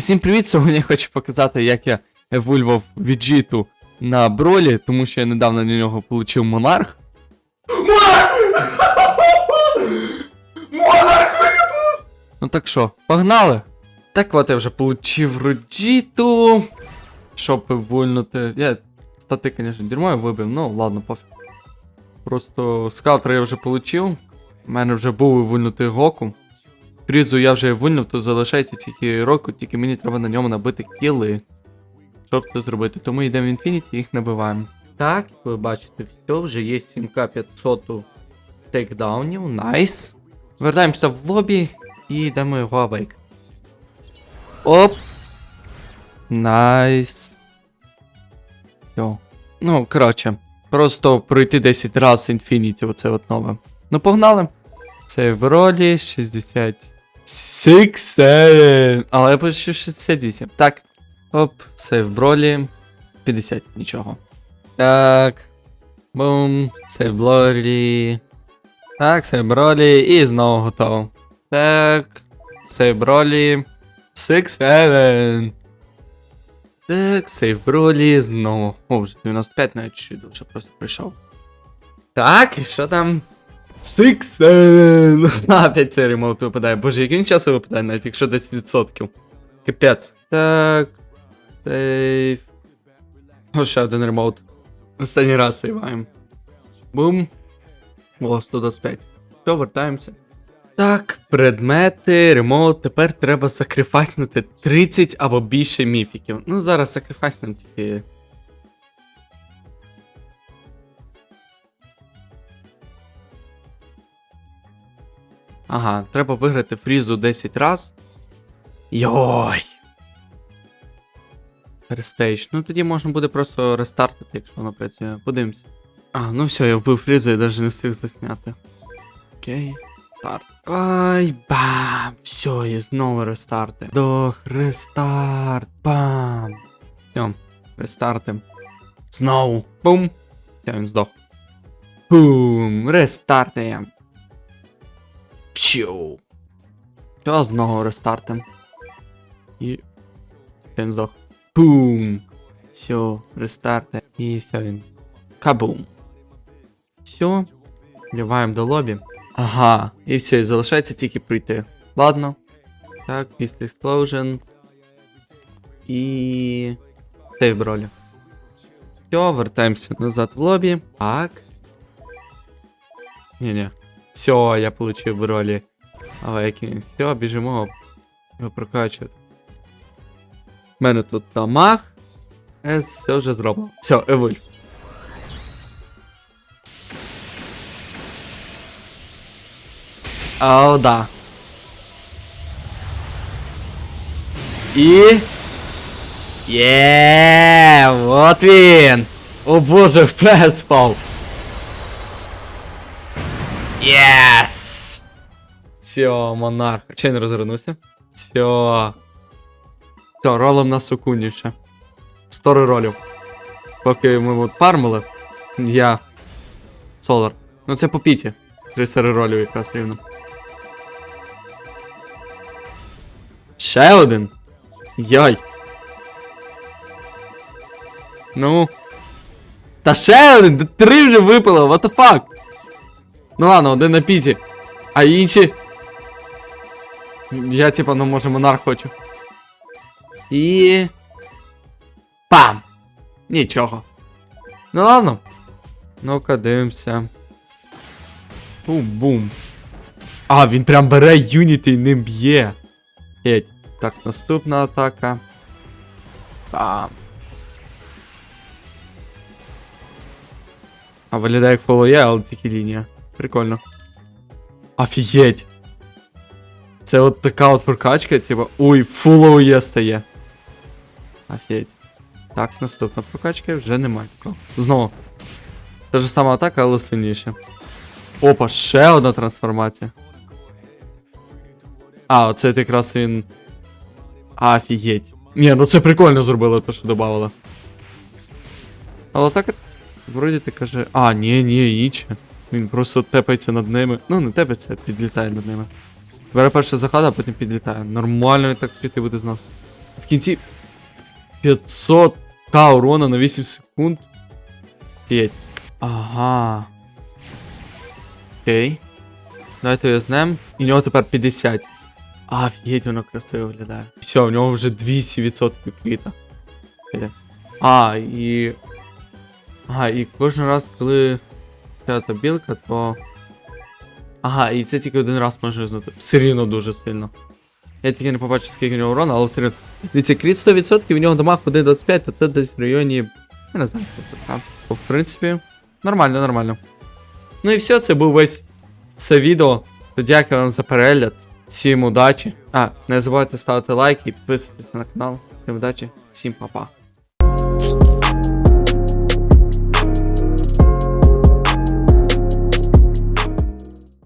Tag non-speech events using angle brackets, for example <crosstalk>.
Усім привіт! Сьогодні я хочу показати, як я евольвав віджиту на бролі, тому що я недавно на нього отримав монарх. Монарх випав! Ну так що, погнали? Так от я вже отримав роджіту. Щоб вольнути. Я стати, звісно, дерьмою вибив, ну ладно, пофіг. Просто скаутер я вже отримав. У мене вже був вильнутий гоку. Прізу я вже вильнув, то залишається тільки року, тільки мені треба на ньому набити кіли. Щоб це зробити. Тому йдемо в Інфініті і їх набиваємо. Так, ви бачите, все, вже є 7к 500 тейкдаунів, найс. Вертаємося в лобі і йдемо його авейк. Оп! Найс. Все. Ну, коротше, просто пройти 10 разів Інфініті, оце от нове. Ну, погнали. Це в ролі 60. 67. Але я пишу 68. Так. Оп, сейв бролі. 50, нічого. Так. Бум. Сейв бролі. Так, сейв бролі. І знову готово. Так. Сейв бролі. 67. Так, сейв бролі. Знову. О, вже 95 навіть чуть довше просто прийшов. Так, і що там? Сиксен! Опять цей ремоут випадає. Боже, який він часу випадає, навіть якщо 10%. Капець. Так. Сейф. О, ще один ремоут. Останній раз сейваємо. Бум. О, 125. Все, вертаємося. Так, предмети, ремоут. Тепер треба сакрифайснути 30 або більше міфіків. Ну, зараз сакрифайснем тільки. Ага, треба виграти фрізу 10 раз. Йой. Рестейдж. Ну тоді можна буде просто рестартити, якщо воно працює. Подивимось. А, ну все, я вбив фрізу і навіть не встиг засняти. Окей. Старт. Ай, бам! Все, і знову рестарти. Дох, рестарт. Бам! Все, рестартим. Знову. Бум! Все, він здох. Бум! Рестартуємо. Пчу. Що знову рестартим. І. Він здох. Бум. Все, рестарти. І все він. Кабум. Все. Вливаємо до лобі. Ага. І все, і залишається тільки прийти. Ладно. Так, після Explosion. І. Сейв бролі. Все, вертаємося назад в лобі. Так. Ні-ні. Все, я получив в ролі Awakening. Все, біжимо. Його прокачувати. У мене тут. Ес, все вже зроблено. Все, евольф. О, да. І. Є, вот він. О боже, <laughs> впрес спав. Єс! Все, монарх. Чи не розвернувся? Все. Все, ролом на сукуніше. Сто ролів. Поки ми от фармили, я. Солар. Ну це по піті. 300 ролів якраз рівно. Ще один. Йой. Ну. Та ще один! Три вже випало, what the fuck? Ну ладно, один на піті. А інші. Я типа, ну може монарх хочу. І. Пам! Нічого. Ну ладно. Ну-ка, дивимося. Бум-бум. А, він прям бере юніти і ним б'є. Геть. Так, наступна атака. Бам. А виглядає як фолоє, але тільки лінія. Прикольно. Офігеть. Це от така от прокачка, типа. Ой, фул є стає. Офігеть. Так, наступна прокачка вже немає такого. Знову. Та ж сама атака, але сильніше. Опа, ще одна трансформація. А, оце якраз він. Офігеть. Ні, ну це прикольно зробили, то що додавали. Але так. Вроді ти каже. А, ні, ні, іче. Він просто тепається над ними. Ну, не тепається, а підлітає над ними. Бере перше заход, а потім підлітає. Нормально так вчити буде з нас. В кінці 500 к урона на 8 секунд. 5. Ага. Окей. Давайте візьмем. І в нього тепер 50. Офігеть, воно красиво виглядає. Все, в нього вже 200% квіта. А, і. Ага, і кожен раз, коли п'ята білка, то. Ага, і це тільки один раз може знати. Все рівно дуже сильно. Я тільки не побачив, скільки у нього урона, але все рівно. Дивіться, кріт 100%, в нього дамаг 1.25, то це десь в районі. Я не знаю, що це там. В принципі, нормально, нормально. Ну і все, це був весь все відео. То дякую вам за перегляд. Всім удачі. А, не забувайте ставити лайки і підписуватися на канал. Всім удачі, всім па-па.